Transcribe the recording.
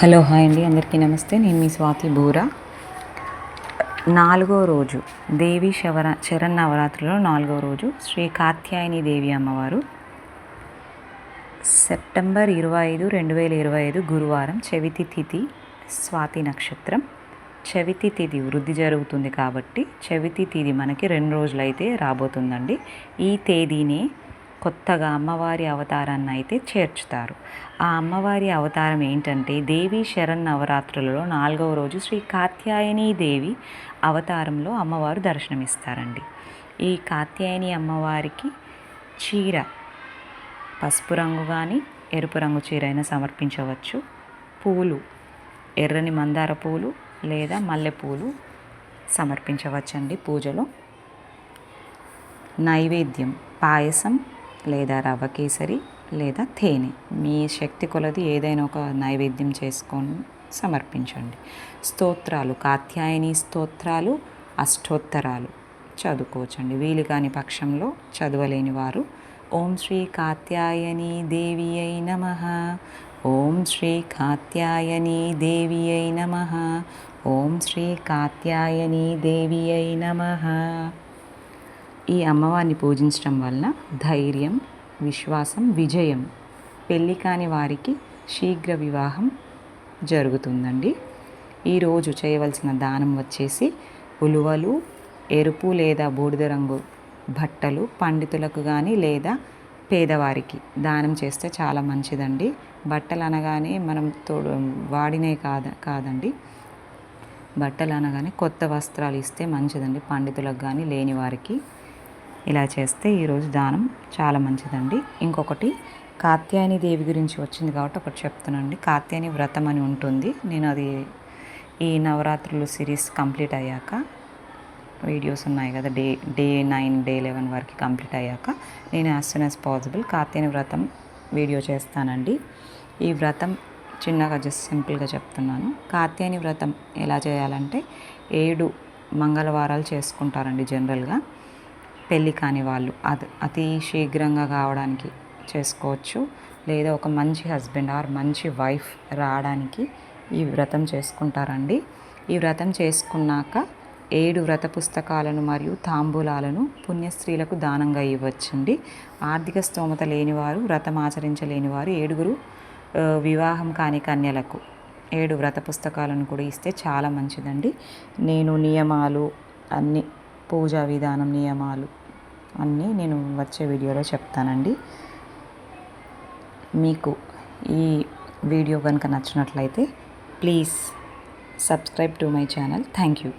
Hello hi అండి. అందరికీ నమస్తే. నేను మీ స్వాతి బూరా. నాలుగో రోజు దేవి శవర శరణ్ నవరాత్రిలో నాలుగో రోజు శ్రీ కాత్యాయని దేవి అమ్మవారు సెప్టెంబర్ ఇరవై ఐదు రెండు వేల ఇరవై ఐదు గురువారం చవితి తిథి స్వాతి నక్షత్రం. చవితి తిథి వృద్ధి జరుగుతుంది కాబట్టి చవితి తిథి మనకి రెండు రోజులైతే రాబోతుందండి. ఈ తేదీనే కొత్తగా అమ్మవారి అవతారాన్ని అయితే చేర్చుతారు. ఆ అమ్మవారి అవతారం ఏంటంటే దేవి శరణ్ నవరాత్రులలో నాలుగవ రోజు శ్రీ కాత్యాయని దేవి అవతారంలో అమ్మవారు దర్శనమిస్తారండి. ఈ కాత్యాయని అమ్మవారికి చీర పసుపు రంగు కానీ ఎరుపు రంగు చీర అయినా సమర్పించవచ్చు. పూలు ఎర్రని మందార పూలు లేదా మల్లెపూలు సమర్పించవచ్చండి పూజలో. నైవేద్యం పాయసం లేదా రవ్వ కేసరి లేదా తేనె. మీ శక్తి కొలది ఏదైనా ఒక నైవేద్యం చేసుకొని సమర్పించండి. స్తోత్రాలు కాత్యాయని స్తోత్రాలు అష్టోత్తరాలు చదువుకోవచ్చండి. వీలు కాని పక్షంలో చదవలేని వారు ఓం శ్రీ కాత్యాయని దేవి అయి నమ. ఓం శ్రీ కాత్యాయని దేవి అయి నమ. ఓం శ్రీ కాత్యాయని దేవి అయి నమ. ఈ అమ్మవారిని పూజించడం వలన ధైర్యం విశ్వాసం విజయం పెళ్ళి కాని వారికి శీఘ్ర వివాహం జరుగుతుందండి. ఈరోజు చేయవలసిన దానం వచ్చేసి ఉలువలు ఎరుపు లేదా బూడిద రంగు బట్టలు పండితులకు కానీ లేదా పేదవారికి దానం చేస్తే చాలా మంచిదండి. బట్టలు అనగానే మనం తోడు వాడినే కాద కాదండి. బట్టలు అనగానే కొత్త వస్త్రాలు ఇస్తే మంచిదండి పండితులకు కానీ లేని వారికి. ఇలా చేస్తే ఈరోజు దానం చాలా మంచిదండి. ఇంకొకటి కాత్యాయని దేవి గురించి వచ్చింది కాబట్టి ఒకటి చెప్తానండి కాత్యాయని వ్రతం అని ఉంటుంది. నేను అది ఈ నవరాత్రులు సిరీస్ కంప్లీట్ అయ్యాక వీడియోస్ ఉన్నాయి కదా day day nine day eleven వరకు కంప్లీట్ అయ్యాక నేను as soon as possible Katyayani Vratam video చేస్తానండి. ఈ వ్రతం చిన్నగా జస్ట్ సింపుల్గా చెప్తున్నాను. కాత్యాయని వ్రతం ఎలా చేయాలంటే ఏడు మంగళవారాలు చేసుకుంటారండి జనరల్గా పెళ్ళి కాని వాళ్ళు. అది అతి శీఘ్రంగా కావడానికి చేసుకోవచ్చు. లేదా ఒక మంచి హస్బెండ్ ఆర్ మంచి వైఫ్ రావడానికి ఈ వ్రతం చేసుకుంటారండి. ఈ వ్రతం చేసుకున్నాక ఏడు వ్రత పుస్తకాలను మరియు తాంబూలాలను పుణ్యస్త్రీలకు దానంగా ఇవ్వచ్చండి. ఆర్థిక స్తోమత లేనివారు వ్రతం ఆచరించలేని వారు ఏడుగురు వివాహం కాని కన్యలకు ఏడు వ్రత పుస్తకాలను కూడా ఇస్తే చాలా మంచిదండి. నేను నియమాలు అన్ని పూజా విధానం నియమాలు అన్నీ నేను వచ్చే వీడియోలో చెప్తానండి. మీకు ఈ వీడియో కనుక నచ్చినట్లయితే please subscribe to my channel. Thank you.